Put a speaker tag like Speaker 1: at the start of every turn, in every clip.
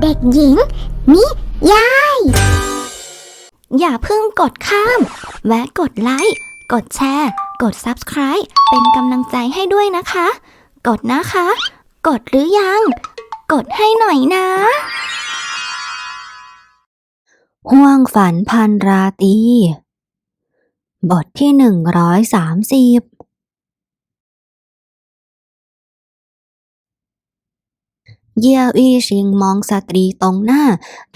Speaker 1: เด็กหญิง นิยาย
Speaker 2: อย่าเพิ่งกดข้าม แวะกดไลค์ กดแชร์ กด Subscribe เป็นกำลังใจให้ด้วยนะคะ กดนะคะ กดหรือยัง กดให้หน่อยนะ ห่วงฝันพันราตรีบทที่หนึ่งร้อยสามสิบ เยี่ยวอี้ชิงมองสตรีตรงหน้า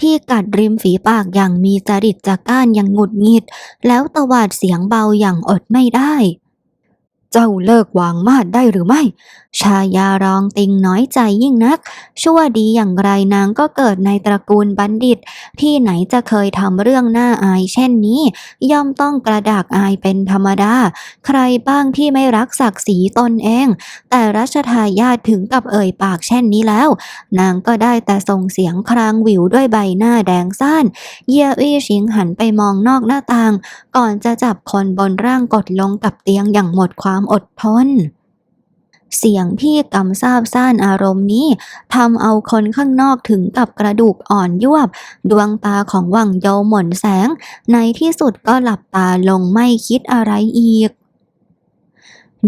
Speaker 2: ที่กัดริมฝีปากอย่างมีจริตจักก้านอย่างหงุดหงิด แล้วตวาดเสียงเบาอย่างอดไม่ได้ เจ้าเลิกวางมาดได้หรือไม่ ชายารองติงน้อยใจยิ่งนัก ชั่วดีอย่างไรนางก็เกิดในตระกูลบัณฑิต ที่ไหนจะเคยทำเรื่องน่าอายเช่นนี้ ย่อมต้องกระดากอายเป็นธรรมดา ใครบ้างที่ไม่รักศักดิ์ศรีตนเอง แต่รัชทายาทถึงกับเอ่ยปากเช่นนี้แล้ว นางก็ได้แต่ส่งเสียงครางหวิวด้วยใบหน้าแดงซ่านเยี่ยอี้ชิงหันไปมองนอกหน้าต่าง ก่อนจะจับคนบนร่างกดลงกับเตียงอย่างหมดความอดทน เสียงที่กำซาบซ่านอารมณ์นี้ทำเอาคนข้างนอกถึงกับกระดูกอ่อนยวบ ดวงตาของหวังโยวหม่นแสง ในที่สุดก็หลับตาลงไม่คิดอะไรอีก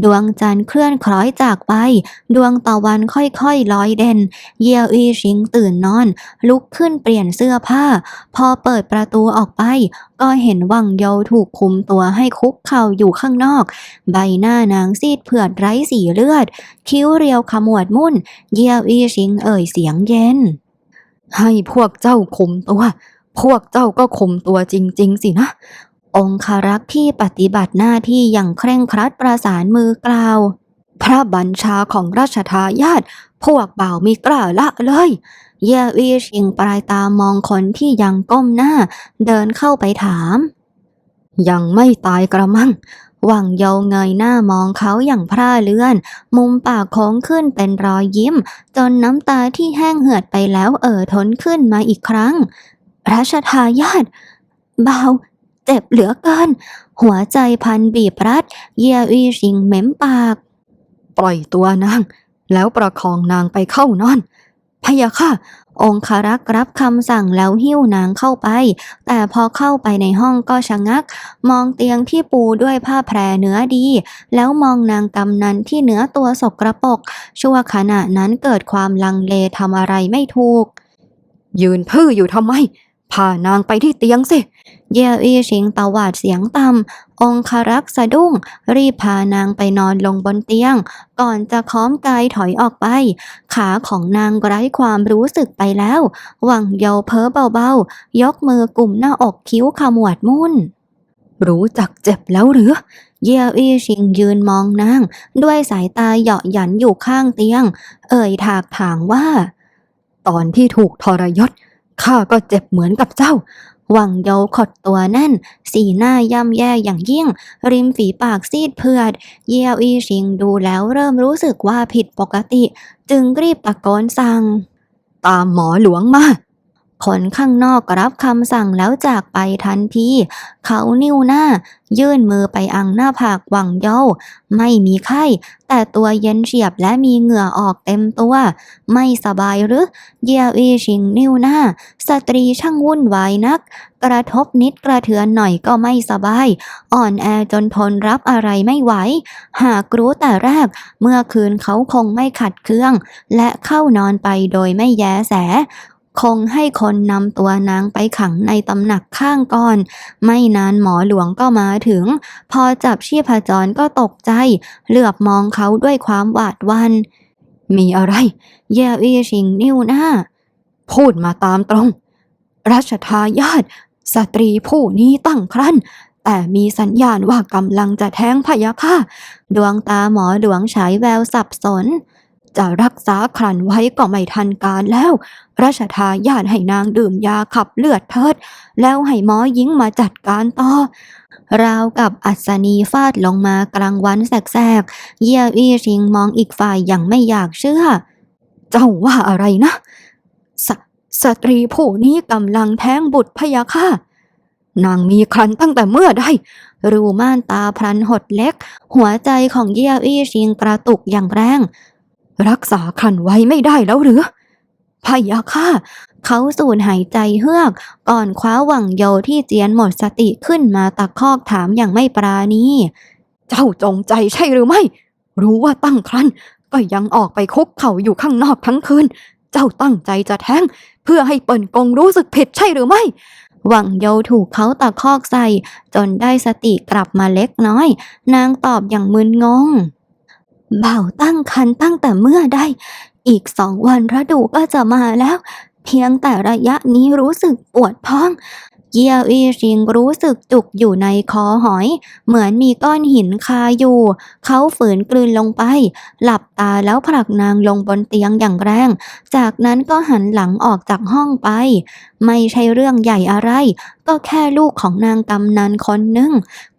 Speaker 2: ดวงจันทร์เคลื่อนคล้อยจากไป ดวงตะวันค่อยๆลอยเด่น เยียวอีชิงตื่นนอน ลุกขึ้นเปลี่ยนเสื้อผ้า พอเปิดประตูออกไป ก็เห็นวังเยาถูกคุมตัวให้คุกเข่าอยู่ข้างนอก ใบหน้านางซีดเผือดไร้สีเลือด คิ้วเรียวขมวดมุ่น เยียวอีชิงเอ่ยเสียงเย็น ให้พวกเจ้าคุมตัว พวกเจ้าก็คุมตัวจริง ๆ สินะ องคารักษ์ที่ปฏิบัติหน้าที่อย่างเคร่งครัดประสานมือกล่าว พระบัญชาของราชทายาทพวกเบามีกล้าละเลย เยวีชิงปลายตามองคนที่ยังก้มหน้า เดินเข้าไปถาม ยังไม่ตายกระมังหวังเยาเงยหน้ามองเขาอย่างพร่าเลือน มุมปากโค้งขึ้นเป็นรอยยิ้ม จนน้ำตาที่แห้งเหือดไปแล้วเอ่อท้นขึ้นมาอีกครั้ง ราชทายาทเบา เจ็บเหลือเกิน หัวใจพันบีบรัด เยียวีชิงเหม้มปาก ปล่อยตัวนาง แล้วประคองนางไปเข้านอนพยะค่ะ องคารักษ์รับคำสั่งแล้วหิ้วนางเข้าไป แต่พอเข้าไปในห้องก็ชะงัก มองเตียงที่ปูด้วยผ้าแพรเนื้อดี แล้วมองนางกำนันที่เนื้อตัวสกระปรกชั่วขณะนั้นเกิดความลังเลทำอะไรไม่ถูก ยืนพื้ออยู่ทำไมพานางไปที่เตียงสิ เย่อี้ชิงตวาดเสียงต่ำ องคารักษ์สะดุ้ง รีบพานางไปนอนลงบนเตียง ก่อนจะค้อมกายถอยออกไป ขาของนางไร้ความรู้สึกไปแล้ว หวังเยาเพ้อเบาๆ ยกมือกลุ่มหน้าอกคิ้วขมวดมุ่น รู้จักเจ็บแล้วหรือ เยี่ยวอี้ชิงยืนมองนาง ด้วยสายตาเหยาะหยันอยู่ข้างเตียง เอ่ยถากถางว่า ตอนที่ถูกทรยศข้าก็เจ็บเหมือนกับเจ้า หวังเยาขดตัวแน่น สีหน้าย่ำแย่อย่างยิ่ง ริมฝีปากซีดเผือด เยี่ยวอีชิงดูแล้วเริ่มรู้สึกว่าผิดปกติ จึงรีบตะโกนสั่ง ตามหมอหลวงมา คนข้างนอกรับคำสั่งแล้วจากไปทันที เขานิ้วหน้า ยื่นมือไปอังหน้าผากหวังเย้าไม่มีไข้ แต่ตัวเย็นเฉียบและมีเหงื่อออกเต็มตัว ไม่สบายหรือ เยียวีชิงนิ้วหน้า สตรีช่างวุ่นวายนัก กระทบนิดกระเทือนหน่อยก็ไม่สบาย อ่อนแอจนทนรับอะไรไม่ไหว หากรู้แต่แรก เมื่อคืนเขาคงไม่ขัดเคือง และเข้านอนไปโดยไม่แยแส คงให้คนนำตัวนางไปขังในตำหนักข้างก่อน ไม่นานหมอหลวงก็มาถึง พอจับชีพจรก็ตกใจ เหลือบมองเขาด้วยความหวาดวัน มีอะไร เย่อี้ชิงนิ้วหน้า พูดมาตามตรง รัชทายาทสตรีผู้นี้ตั้งครรภ์แต่มีสัญญาณว่ากำลังจะแท้งพยะค่ะ ดวงตาหมอหลวงฉายแววสับสน จะรักษาครันไว้ก็ไม่ทันการแล้ว ราชทายาทให้นางดื่มยาขับเลือดเทิด แล้วให้หมอหญิงมาจัดการต่อ ราวกับอัศนีฟาดลงมากลางวันแสกๆ เยี่ยวอี้ชิงมองอีกฝ่ายอย่างไม่อยากเชื่อ เจ้าว่าอะไรนะ สสตรีผู้นี้กำลังแท้งบุตรพยะค่ะนางมีครันตั้งแต่เมื่อใดรูม่านตาพลันหดเล็ก หัวใจของเยี่ยวอี้ชิงกระตุกอย่างแรง รักษาครันไว้ไม่ได้แล้วหรือพะยะค่ะ เขาสูดหายใจเฮือก ก่อนคว้าหวังโยที่เจียนหมดสติขึ้นมาตะคอกถามอย่างไม่ปราณี เจ้าจงใจใช่หรือไม่ รู้ว่าตั้งครรภ์ก็ยังออกไปคุกเข่าอยู่ข้างนอกทั้งคืน เจ้าตั้งใจจะแท้ง เพื่อให้เปิ่นกงรู้สึกผิดใช่หรือไม่ หวังโยถูกเขาตะคอกใส่ จนได้สติกลับมาเล็กน้อย นางตอบอย่างมึนงง บ่าวตั้งครรภ์ตั้งแต่เมื่อใดอีกสองวันระดูก็จะมาแล้ว เพียงแต่ระยะนี้รู้สึกปวดท้อง เยี่ยวอีชิงรู้สึกจุกอยู่ในคอหอย เหมือนมีก้อนหินคาอยู่ เขาฝืนกลืนลงไป หลับตาแล้วผลักนางลงบนเตียงอย่างแรง จากนั้นก็หันหลังออกจากห้องไป ไม่ใช่เรื่องใหญ่อะไร ก็แค่ลูกของนางกำนันคนหนึ่ง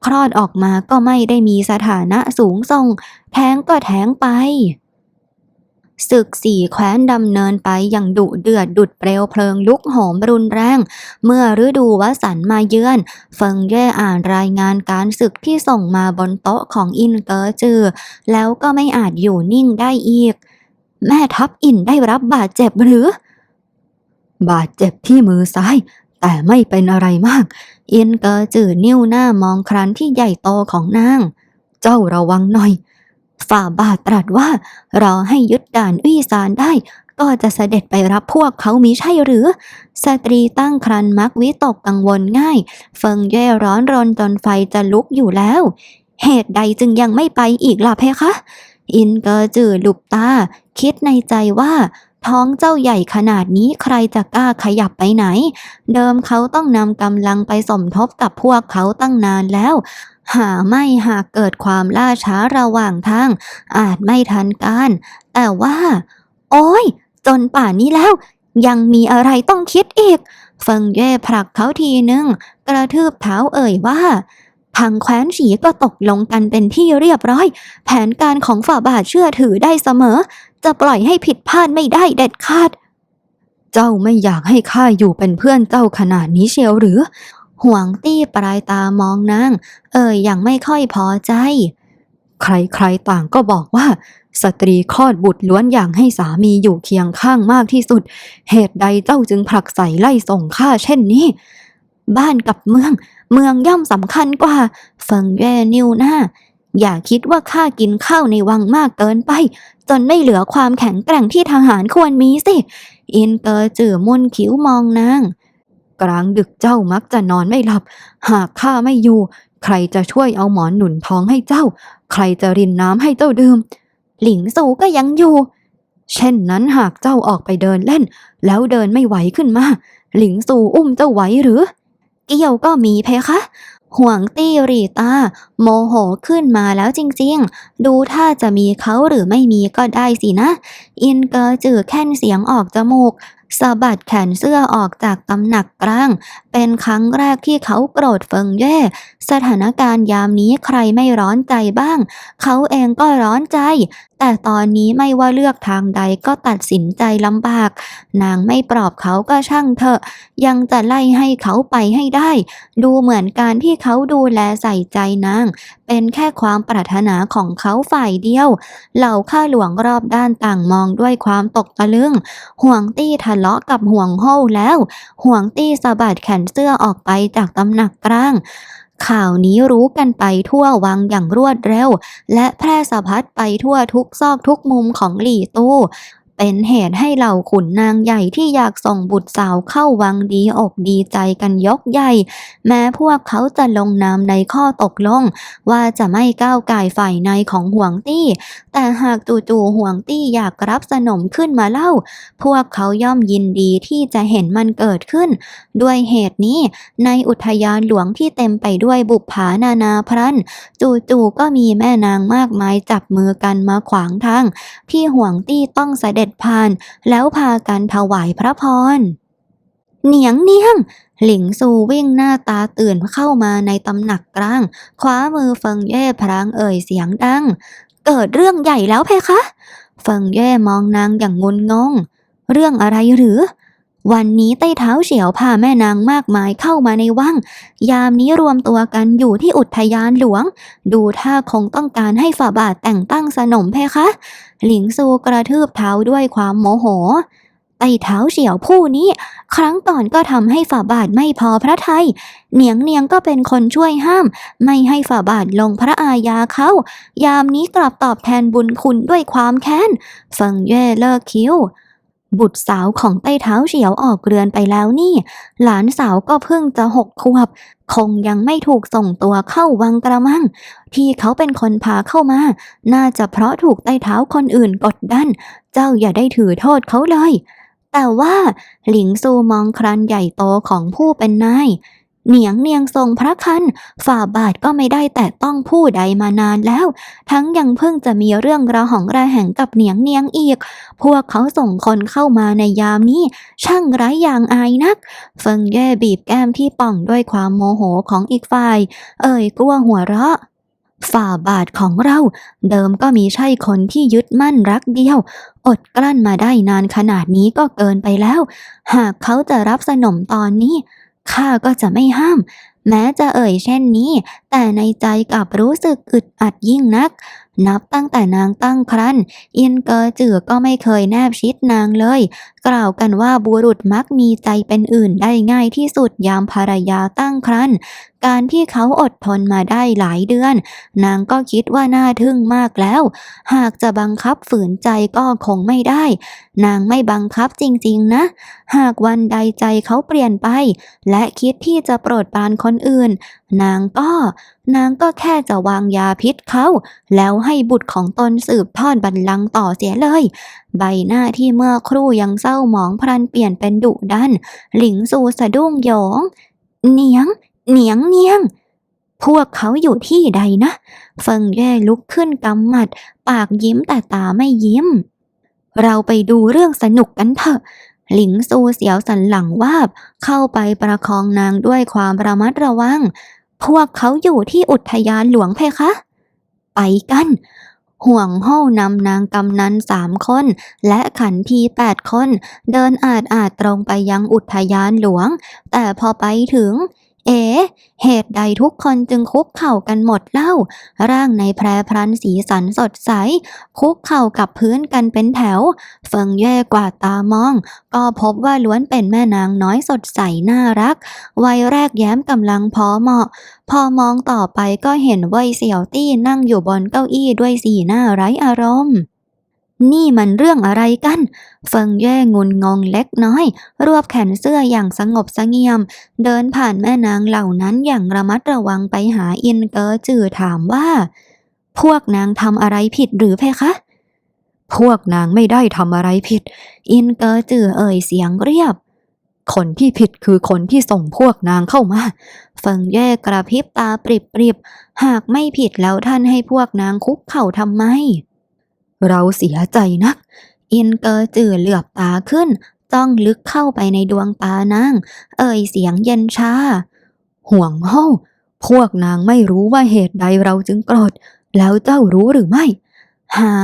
Speaker 2: คลอดออกมาก็ไม่ได้มีสถานะสูงส่ง แท้งก็แท้งไป ศึกสี่แคว้นดำเนินไปอย่างดุเดือดดุดเปลวเพลิงลุกโหมรุนแรง เมื่อฤดูวสันมาเยือน เฟิงเย่อ่านรายงานการศึกที่ส่งมาบนโต๊ะของอินเกอจือ แล้วก็ไม่อาจอยู่นิ่งได้อีก แม่ทัพอินได้รับบาดเจ็บหรือ บาดเจ็บที่มือซ้ายแต่ไม่เป็นอะไรมาก อินเกอจือนิ้วหน้ามองครันที่ใหญ่โตของนาง เจ้าระวังหน่อย ฝ่าบาทตรัสว่า รอให้ยึดด่านอุ้ยซานได้ ก็จะเสด็จไปรับพวกเขามิใช่หรือ สตรีตั้งครันมักวิตกกังวลง่าย เฟิงเย่ร้อนรนจนไฟจะลุกอยู่แล้ว เหตุใดจึงยังไม่ไปอีกล่ะเพคะ อินเกอร์จือหลุบตา คิดในใจว่าท้องเจ้าใหญ่ขนาดนี้ใครจะกล้าขยับไปไหน เดิมเขาต้องนำกำลังไปสมทบกับพวกเขาตั้งนานแล้ว หาไม่หากเกิดความล่าช้าระหว่างทาง อาจไม่ทันการ แต่ว่า โอ้ย จนป่านนี้แล้ว ยังมีอะไรต้องคิดอีก เฟิงเย่ผลักเขาทีนึงกระทืบเท้าเอ่ยว่าพังแคว้นฉีก็ตกลงกันเป็นที่เรียบร้อย แผนการของฝ่าบาทเชื่อถือได้เสมอ จะปล่อยให้ผิดพลาดไม่ได้เด็ดขาด เจ้าไม่อยากให้ข้าอยู่เป็นเพื่อนเจ้าขนาดนี้เชียวหรือ ห่วงตี้ปลายตามองนางเอ่ยอย่างไม่ค่อยพอใจ ใครๆต่างก็บอกว่า สตรีคลอดบุตรล้วนอย่างให้สามีอยู่เคียงข้างมากที่สุด เหตุใดเจ้าจึงผลักใส่ไล่ส่งข้าเช่นนี้ บ้านกับเมือง เมืองย่อมสำคัญกว่าเฟิงเย่นิวหน้าอย่าคิดว่าข้ากินข้าวในวังมากเกินไป จนไม่เหลือความแข็งแกร่งที่ทหารควรมีสิ อินเกอจือมุนคิ้วมองนาง กลางดึกเจ้ามักจะนอนไม่หลับ หากข้าไม่อยู่ ใครจะช่วยเอาหมอนหนุนท้องให้เจ้า ใครจะรินน้ำให้เจ้าดื่ม หลิงสูก็ยังอยู่ เช่นนั้นหากเจ้าออกไปเดินเล่น แล้วเดินไม่ไหวขึ้นมา หลิงสูอุ้มเจ้าไหวหรือ เกี่ยวก็มีเพคะห่วงตี้รีตา โมโหขึ้นมาแล้วจริงๆ ดูถ้าจะมีเขาหรือไม่มีก็ได้สินะ อินเกอร์จือแค่นเสียงออกจมูก สะบัดแขนเสื้อออกจากตำหนักกลาง เป็นครั้งแรกที่เขาโกรธเฟิงเย่ สถานการณ์ยามนี้ใครไม่ร้อนใจบ้าง เขาเองก็ร้อนใจ แต่ตอนนี้ไม่ว่าเลือกทางใดก็ตัดสินใจลำบาก นางไม่ปลอบเขาก็ช่างเถอะ ยังจะไล่ให้เขาไปให้ได้ ดูเหมือนการที่เขาดูแลใส่ใจนาง เป็นแค่ความปรารถนาของเขาฝ่ายเดียว เหล่าข้าหลวงรอบด้านต่างมองด้วยความตกตะลึง ห่วงตี้ทะเลาะกับห่วงโฮแล้ว ห่วงตี้สะบัดแขนเสื้อออกไปจากตำหนักกลาง ข่าวนี้รู้กันไปทั่ววังอย่างรวดเร็ว และแพร่สะพัดไปทั่วทุกซอกทุกมุมของหลี่ตู้ เป็นเหตุให้เหล่าขุนนางใหญ่ที่อยากส่งบุตรสาวเข้าวังดีอกดีใจกันยกใหญ่ แม้พวกเขาจะลงนามในข้อตกลง ว่าจะไม่ก้าวไก่ฝ่ายในของห่วงตี้ แต่หากจู่ๆห่วงตี้อยากรับสนมขึ้นมาเล่า พวกเขาย่อมยินดีที่จะเห็นมันเกิดขึ้น ด้วยเหตุนี้ในอุทยานหลวงที่เต็มไปด้วยบุปผานานาพรันจู่ๆก็มีแม่นางมากมายจับมือกันมาขวางทาง ที่ห่วงตี้ต้องเสด็จผ่าน แล้วพากันถวายพระพร เหนียงเนียง หลิงซูวิ่งหน้าตาตื่นเข้ามาในตำหนักกลาง คว้ามือเฟิงเย่พรางเอ่ยเสียงดัง เกิดเรื่องใหญ่แล้วเพคะ เฟิงเย่มองนางอย่างงุนงง เรื่องอะไรหรือ วันนี้ใต้เท้าเฉียวพาแม่นางมากมายเข้ามาในวัง ยามนี้รวมตัวกันอยู่ที่อุทยานหลวง ดูท่าคงต้องการให้ฝ่าบาทแต่งตั้งสนมเพคะ หลิงซูกระทืบเท้าด้วยความโมโหไต้เท้าเฉียวผู้นี้ ครั้งก่อนก็ทำให้ฝ่าบาทไม่พอพระทัยเหนียงเนียงก็เป็นคนช่วยห้าม ไม่ให้ฝ่าบาทลงพระอาญาเขายามนี้กลับตอบแทนบุญคุณด้วยความแค้นเฟิงเย่เลิกคิ้ว บุตรสาวของไต้เท้าเฉียวออกเรือนไปแล้วนี่ หลานสาวก็เพิ่งจะหกขวบ คงยังไม่ถูกส่งตัวเข้าวังกระมัง ที่เขาเป็นคนพาเข้ามา น่าจะเพราะถูกไต้เท้าคนอื่นกดดัน เจ้าอย่าได้ถือโทษเขาเลย แต่ว่าหลิงซูมองครันใหญ่โตของผู้เป็นนาย เหนียงเนียงทรงพระคันฝ่าบาทก็ไม่ได้แต่ต้องผู้ใดมานานแล้ว ทั้งยังเพิ่งจะมีเรื่องระหองระแหงกับเหนียงเนียงอีก พวกเขาส่งคนเข้ามาในยามนี้ ช่างไร้อย่างอายนัก เฟิงเย่บีบแก้มที่ป่องด้วยความโมโหของอีกฝ่าย เอ่ยกลัวหัวเราะฝ่าบาทของเราเดิมก็มีใช่คนที่ยึดมั่นรักเดียว อดกลั้นมาได้นานขนาดนี้ก็เกินไปแล้ว หากเขาจะรับสนมตอนนี้ ข้าก็จะไม่ห้าม แม้จะเอ่ยเช่นนี้ แต่ในใจกลับรู้สึกอึดอัดยิ่งนัก นับตั้งแต่นางตั้งครั้นอินเกอจือก็ไม่เคยแนบชิดนางเลย กล่าวกันว่าบุรุษมักมีใจเป็นอื่นได้ง่ายที่สุดยามภรรยาตั้งครั้น การที่เขาอดทนมาได้หลายเดือน นางก็คิดว่าน่าทึ่งมากแล้ว หากจะบังคับฝืนใจก็คงไม่ได้ นางไม่บังคับจริง ๆนะ หากวันใดใจเขาเปลี่ยนไป และคิดที่จะโปรดปรานคนอื่น นางก็ นางก็แค่จะวางยาพิษเขา แล้วให้บุตรของตนสืบทอดบัลลังก์ต่อเสียเลย ใบหน้าที่เมื่อครู่ยังเศร้าหมองพลันเปลี่ยนเป็นดุดัน หลิงซูสะดุ้งโยง เนียง เนียงเนียงพวกเขาอยู่ที่ใดนะ เฟิงแย่ลุกขึ้นกำหมัด ปากยิ้มแต่ตาไม่ยิ้ม เราไปดูเรื่องสนุกกันเถอะ หลิงซูเสียวสันหลังวาบ เข้าไปประคองนางด้วยความระมัดระวัง พวกเขาอยู่ที่อุทยานหลวงเพคะ ไปกัน ห่วงห้านำนางกำนันสามคน และขันทีแปดคน เดินอาจอาจตรงไปยังอุทยานหลวง แต่พอไปถึง เอ๋เหตุใดทุกคนจึงคุกเข่ากันหมดเล่า ร่างในแพรพรันสีสันสดใส คุกเข่ากับพื้นกันเป็นแถว เฟิงแย่กว่าตามอง ก็พบว่าล้วนเป็นแม่นางน้อยสดใสน่ารัก วัยแรกแย้มกำลังพอเหมาะ พอมองต่อไปก็เห็นว่ยเสี่ยวตี้นั่งอยู่บนเก้าอี้ด้วยสีหน้าไร้อารมณ์ นี่มันเรื่องอะไรกัน เฟิงแย่งุนงงเล็กน้อย รวบแขนเสื้ออย่างสงบสงี่ยม เดินผ่านแม่นางเหล่านั้นอย่างระมัดระวังไปหาอินเกอจือถามว่า พวกนางทำอะไรผิดหรือเพคะ พวกนางไม่ได้ทำอะไรผิด อินเกอจือเอ่ยเสียงเรียบ คนที่ผิดคือคนที่ส่งพวกนางเข้ามา เฟิงแย่กระพริบตาปริบปริบๆหากไม่ผิดแล้วท่านให้พวกนางคุกเข่าทำไม เราเสียใจนัก อินเกอจือเหลือบตาขึ้น จ้องลึกเข้าไปในดวงตานาง เอ่ยเสียงเย็นชา ห่วงเฮาพวกนางไม่รู้ว่าเหตุใดเราจึงโกรธ แล้วเจ้ารู้หรือไม่ หา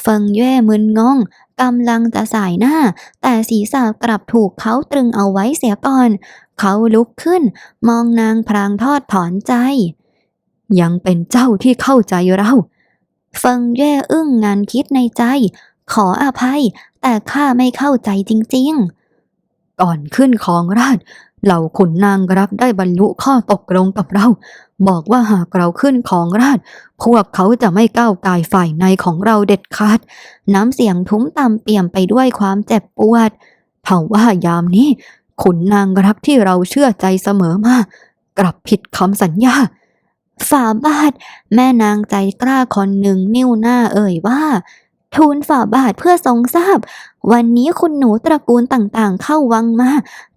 Speaker 2: เฟิงเย่มึนงงกำลังจะสายหน้า แต่ศีรษะกลับถูกเขาตรึงเอาไว้เสียก่อน เขาลุกขึ้น มองนางพรางทอดถอนใจ ยังเป็นเจ้าที่เข้าใจเรา เฟิงเย่อึ้งงานคิดในใจ ขออภัย แต่ข้าไม่เข้าใจจริง ๆ ก่อนขึ้นของราชเหล่าขุนนางรักได้บรรลุข้อตกลงกับเรา บอกว่าหากเราขึ้นของราช พวกเขาจะไม่ก้าวกายฝ่ายในของเราเด็ดขาด น้ำเสียงทุ้มต่ำเปี่ยมไปด้วยความเจ็บปวดเท่าว่ายามนี้ ขุนนางรักที่เราเชื่อใจเสมอมากลับผิดคำสัญญา ฝ่าบาท แม่นางใจกล้าคนหนึ่งนิ้วหน้าเอ่ยว่า ทูลฝ่าบาทเพื่อทรงทราบ วันนี้คุณหนูตระกูลต่างๆ เข้าวังมา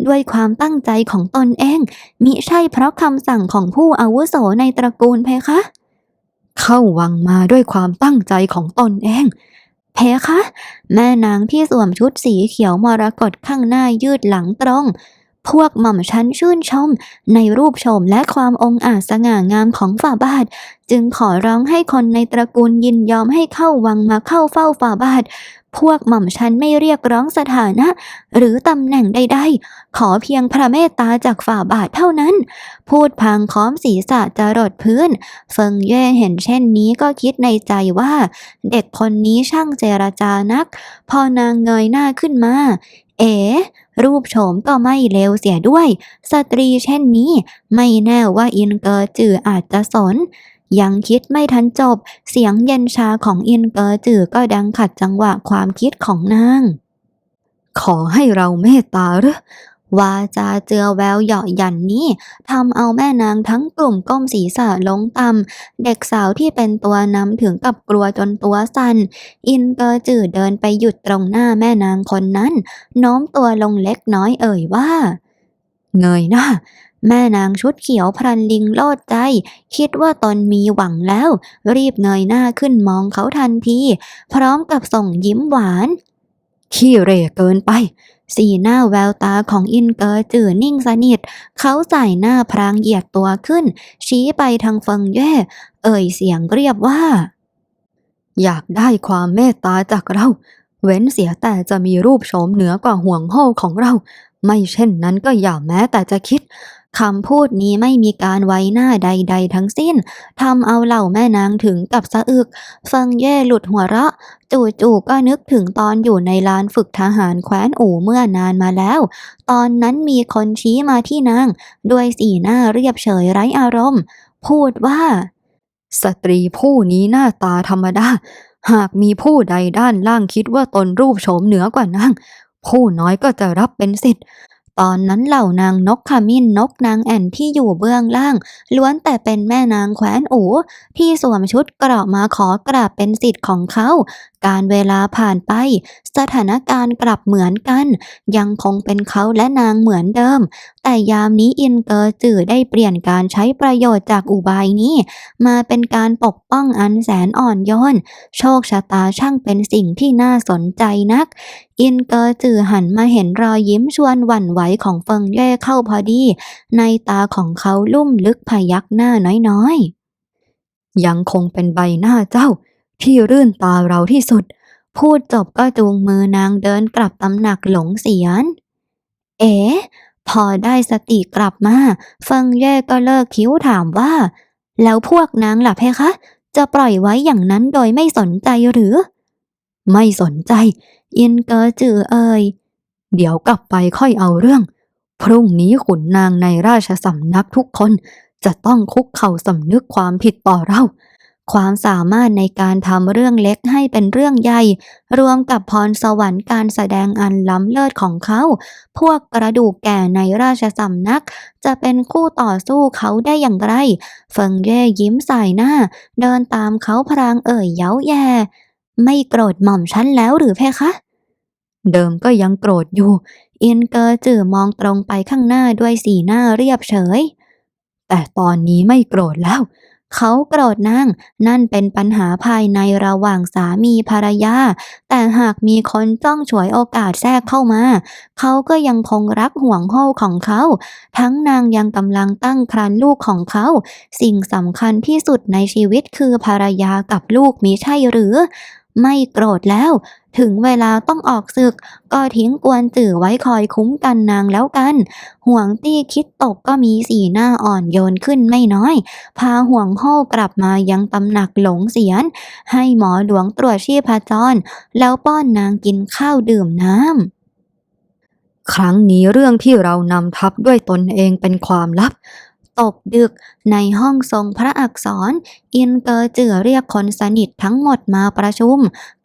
Speaker 2: ด้วยความตั้งใจของตนเอง มิใช่เพราะคำสั่งของผู้อาวุโสในตระกูลเพคะ เข้าวังมาด้วยความตั้งใจของตนเองเพคะ แม่นางที่สวมชุดสีเขียวมรกตข้างหน้ายืดหลังตรง พวกหม่อมชั้นชื่นชม ในรูปโฉมและความองอาจสง่างามของฝ่าบาท จึงขอร้องให้คนในตระกูลยินยอมให้เข้าวังมาเข้าเฝ้าฝ่าบาท พวกหม่อมฉันไม่เรียกร้องสถานะ หรือตำแหน่งใดๆ ขอเพียงพระเมตตาจากฝ่าบาทเท่านั้น พูดพลางค้อมศีรษะจะรดพื้น เฟิงเย่เห็นเช่นนี้ก็คิดในใจว่า เด็กคนนี้ช่างเจรจานัก พอนางเงยหน้าขึ้นมา เอ๋รูปโฉมก็ไม่เลวเสียด้วย สตรีเช่นนี้ ไม่แน่ว่าอินเกอร์จืออาจจะสน ยังคิดไม่ทันจบ เสียงเย็นชาของอินเกอร์จือก็ดังขัดจังหวะความคิดของนาง ขอให้เราเมตตาหรือ วาจาเจือแววเหยาะหยันนี้ทำเอาแม่นางทั้งกลุ่มก้มศีรษะลงต่ำเด็กสาวที่เป็นตัวนำถึงกับกลัวจนตัวสั่น อินเกอร์จือเดินไปหยุดตรงหน้าแม่นางคนนั้นโน้มตัวลงเล็กน้อยเอ่ยว่า เงยหน้าแม่นางชุดเขียวพลันลิงโลดใจ คิดว่าตนมีหวังแล้ว รีบเงยหน้าขึ้นมองเขาทันที พร้อมกับส่งยิ้มหวาน ขี้เร่เกินไป สีหน้าแววตาของอินเกอร์จื่อนิ่งสนิท เขาใส่หน้าพรางเหยียดตัวขึ้น ชี้ไปทางเฟิงเย่ เอ่ยเสียงเรียบว่า อยากได้ความเมตตาจากเรา เว้นเสียแต่จะมีรูปโฉมเหนือกว่าห่วงโห่ของเรา ไม่เช่นนั้นก็อย่าแม้แต่จะคิด คำพูดนี้ไม่มีการไว้หน้าใด ๆ ทั้งสิ้นทำเอาเหล่าแม่นางถึงกับสะอึกฟิงเย่หลุดหัวเราะ จู่ๆก็นึกถึงตอนอยู่ในลานฝึกทหารแคว้นอู่เมื่อนานมาแล้ว ตอนนั้นมีคนชี้มาที่นาง ด้วยสีหน้าเรียบเฉยไร้อารมณ์ พูดว่า สตรีผู้นี้หน้าตาธรรมดา หากมีผู้ใดด้านล่างคิดว่าตนรูปโฉมเหนือกว่านางผู้น้อยก็จะรับเป็นสิทธิ์ ตอนนั้นเหล่านางนกขมิ้นนกนางแอ่นที่อยู่เบื้องล่าง ล้วนแต่เป็นแม่นางแคว้นอูที่สวมชุดเกราะมาขอกราบเป็นสิทธิ์ของเขา การเวลาผ่านไป สถานการณ์กลับเหมือนกัน ยังคงเป็นเขาและนางเหมือนเดิม แต่ยามนี้อินเกอร์จือได้เปลี่ยนการใช้ประโยชน์จากอุบายนี้ มาเป็นการปกป้องอันแสนอ่อนโยนโชคชะตาช่างเป็นสิ่งที่น่าสนใจนัก อินเกอร์จือหันมาเห็นรอยยิ้มชวนหวั่นไหวของเฟิงเย่เข้าพอดี ในตาของเขาลุ่มลึกพยักหน้าน้อยๆยังคงเป็นใบหน้าเจ้า ที่รื่นตาเราที่สุด พูดจบก็จูงมือนางเดินกลับตำหนักหลงเสียน เอ๋พอได้สติกลับมาเฟิงเย่ก็เลิกคิ้วถามว่า แล้วพวกนางหล่ะเพคะ จะปล่อยไว้อย่างนั้นโดยไม่สนใจหรือ ไม่สนใจ อินเกอจือเอ่ยเดี๋ยวกลับไปค่อยเอาเรื่อง พรุ่งนี้ขุนนางในราชสำนักทุกคน จะต้องคุกเข่าสำนึกความผิดต่อเรา ความสามารถในการทำเรื่องเล็กให้เป็นเรื่องใหญ่ รวมกับพรสวรรค์การแสดงอันล้ำเลิศของเขา พวกกระดูกแก่ในราชสำนัก จะเป็นคู่ต่อสู้เขาได้อย่างไร เฟิงเย่ยิ้มใส่หน้า เดินตามเขาพรางเอ่ยเย้าแย่ ไม่โกรธหม่อมฉันแล้วหรือเพคะเดิมก็ยังโกรธอยู่อินเกอร์จื่อมองตรงไปข้างหน้าด้วยสีหน้าเรียบเฉย แต่ตอนนี้ไม่โกรธแล้ว เขาโกรธนางนั่นเป็นปัญหาภายในระหว่างสามีภรรยา แต่หากมีคนจ้องฉวยโอกาสแทรกเข้ามา เขาก็ยังคงรักห่วงโห่ของเขา ทั้งนางยังกำลังตั้งครรภ์ลูกของเขา สิ่งสำคัญที่สุดในชีวิตคือภรรยากับลูกมิใช่หรือ ไม่โกรธแล้ว ถึงเวลาต้องออกศึก ก็ทิ้งกวนจื่อไว้คอยคุ้มกันนางแล้วกัน ห่วงตี้คิดตกก็มีสีหน้าอ่อนโยนขึ้นไม่น้อย พาห่วงโห่กลับมายังตำหนักหลงเสียน ให้หมอหลวงตรวจชีพจร แล้วป้อนนางกินข้าวดื่มน้ำครั้งนี้เรื่องที่เรานำทัพด้วยตนเองเป็นความลับ ตกดึกในห้องทรงพระอักษร อินเกอร์จือเรียกคนสนิททั้งหมดมาประชุม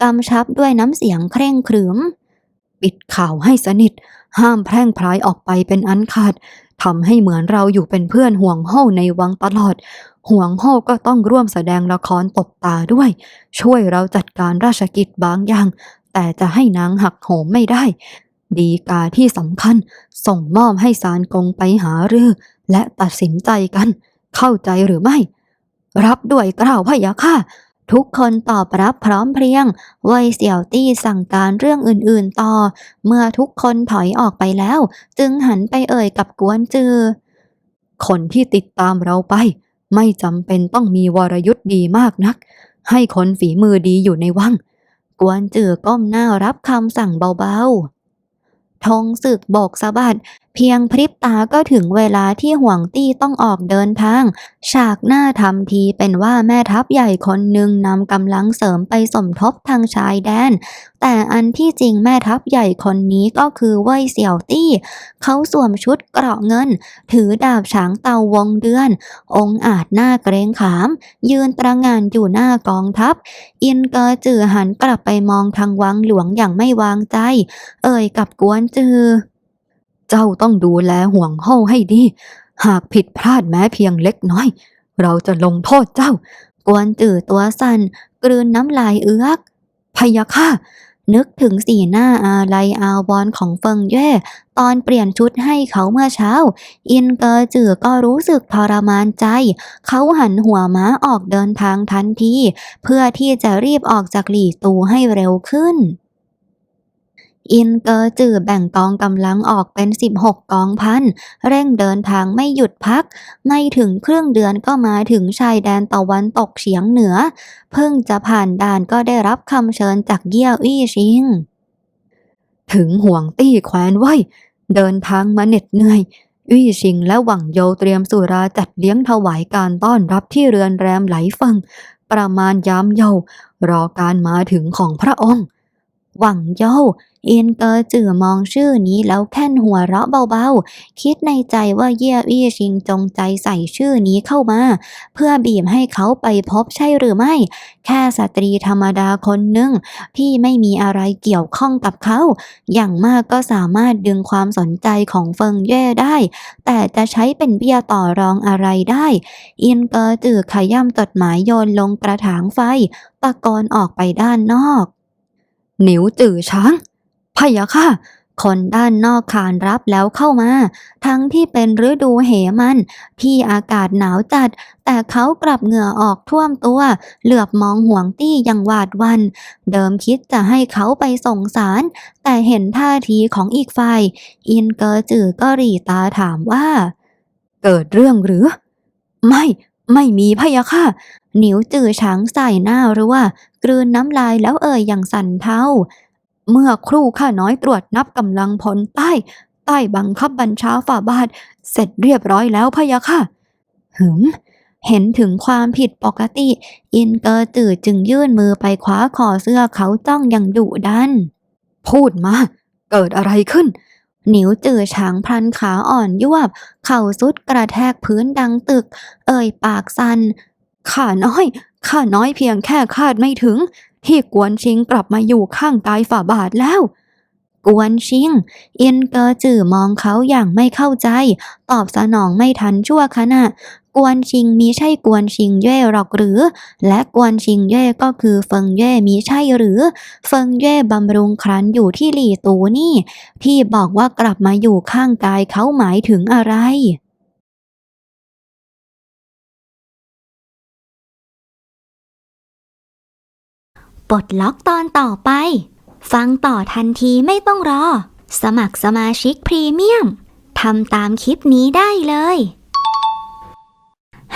Speaker 2: กำชับด้วยน้ำเสียงเคร่งครึม ปิดข่าวให้สนิท ห้ามแพร่งพรายออกไปเป็นอันขาดทำให้เหมือนเราอยู่เป็นเพื่อนห่วงโห่ในวังตลอด ห่วงโห่ก็ต้องร่วมแสดงละครตบตาด้วย ช่วยเราจัดการราชกิจบางอย่าง แต่จะให้นางหักโหมไม่ได้ ดีกาที่สำคัญ ส่งมอบให้สารกงไปหารือ และตัดสินใจกัน เข้าใจหรือไม่ รับด้วยกล่าวพะยะค่ะ ทุกคนตอบรับพร้อมเพรียงเว่ยเสี่ยวตี้สั่งการเรื่องอื่นๆต่อ เมื่อทุกคนถอยออกไปแล้ว จึงหันไปเอ่ยกับกวนจือ คนที่ติดตามเราไป ไม่จำเป็นต้องมีวรยุทธ์ดีมากนัก ให้คนฝีมือดีอยู่ในวังกวนจือก้มหน้ารับคำสั่งเบาๆธงศึกโบกสะบัดเพียงพริบตาก็ถึงเวลาที่ห่วงตี้ต้องออกเดินทาง ฉากหน้าทำทีเป็นว่าแม่ทัพใหญ่คนหนึ่งนำกำลังเสริมไปสมทบทางชายแดน แต่อันที่จริงแม่ทัพใหญ่คนนี้ก็คือเว่ยเสี่ยวตี้ เขาสวมชุดเกราะเงิน ถือดาบฉางเตาวงเดือน องอาจหน้าเกรงขาม ยืนตระงานอยู่หน้ากองทัพ อินเกอจือหันกลับไปมองทางวังหลวงอย่างไม่วางใจ เอ่ยกับกวนจือ เจ้าต้องดูแลห่วงโฮ่ให้ดี หากผิดพลาดแม้เพียงเล็กน้อย เราจะลงโทษเจ้า กวนจื่อตัวสั่นกลืนน้ำลายเอื้อกพยะค่ะนึกถึงสีหน้าอาลัยอาวรณ์ของเฟิงเย่ตอนเปลี่ยนชุดให้เขาเมื่อเช้า อินเกอจื่อก็รู้สึกทรมานใจ เขาหันหัวม้าออกเดินทางทันที เพื่อที่จะรีบออกจากหลี่ตูให้เร็วขึ้น อินเกอร์จือแบ่งกองกำลังออกเป็น 16 กองพัน เร่งเดินทางไม่หยุดพัก ไม่ถึงครึ่งเดือนก็มาถึงชายแดนตะวันตกเฉียงเหนือ เพิ่งจะผ่านด่านก็ได้รับคำเชิญจากเยี่ยวอี้ชิง ถึงห่วงตี้แควนไว้ เดินทางมาเหน็ดเหนื่อยอี้ชิงและหวังโยเตรียมสุราจัดเลี้ยงถวายการต้อนรับที่เรือนแรมไหลฟัง ประมาณยามเยารอการมาถึงของพระองค์ หวังโยเอียนเกอจื่อมองชื่อนี้แล้วแค่นหัวเราะเบาๆ คิดในใจว่าเย่ยอี้ชิงจงใจใส่ชื่อนี้เข้ามา เพื่อบีบให้เขาไปพบใช่หรือไม่ แค่สตรีธรรมดาคนหนึ่งที่ไม่มีอะไรเกี่ยวข้องกับเขา อย่างมากก็สามารถดึงความสนใจของเฟิงเย่ได้ แต่จะใช้เป็นเบี้ยต่อรองอะไรได้เอินเกอจื่อขย่ำจดหมายโยนลงกระถางไฟ ตะโกนออกไปด้านนอก หนิวจื่อช้างพะยะค่ะ คนด้านนอกขานรับแล้วเข้ามา ทั้งที่เป็นฤดูเหมัน ที่อากาศหนาวจัด แต่เขากลับเหงื่อออกท่วมตัว เหลือบมองห่วงตี้ย่างหวาดวัน เดิมคิดจะให้เขาไปส่งสาร แต่เห็นท่าทีของอีกฝ่าย อินเกอจือก็รีตาถามว่า เกิดเรื่องหรือ ไม่ ไม่มีพะยะค่ะ หนิวจือช้างใส่หน้าหรือว่ากลืนน้ำลายแล้วเอ่ยอย่างสั่นเทาเมื่อครู่ข้าน้อยตรวจนับกำลังพลใต้ ใต้บังคับบัญชาฝ่าบาท เสร็จเรียบร้อยแล้วพะยะค่ะหึมเห็นถึงความผิดปกติ อินเกอร์จือจึงยื่นมือไปคว้าคอเสื้อเขาจ้องอย่างดุดัน พูดมา เกิดอะไรขึ้น นิวจือช้างพลันขาอ่อนยวบ เข่าสุดกระแทกพื้นดังตึก เอ่ยปากสันข้าน้อย ข้าน้อยเพียงแค่คาดไม่ถึง ที่กวนชิงกลับมาอยู่ข้างกายฝ่าบาทแล้ว กวนชิง เอียนเกอจือมองเขาอย่างไม่เข้าใจ ตอบสนองไม่ทันชั่วขณะ กวนชิงมีใช่กวนชิงเย่หรอกหรือ และกวนชิงเย่ก็คือเฟิงเย่มีใช่หรือ เฟิงเย่บำรุงครันอยู่ที่หลี่ตูนี่ ที่บอกว่ากลับมาอยู่ข้างกายเขาหมายถึงอะไร
Speaker 1: ปลดล็อกตอนต่อไป ฟังต่อทันทีไม่ต้องรอ สมัครสมาชิกพรีเมียมทำตามคลิปนี้ได้เลย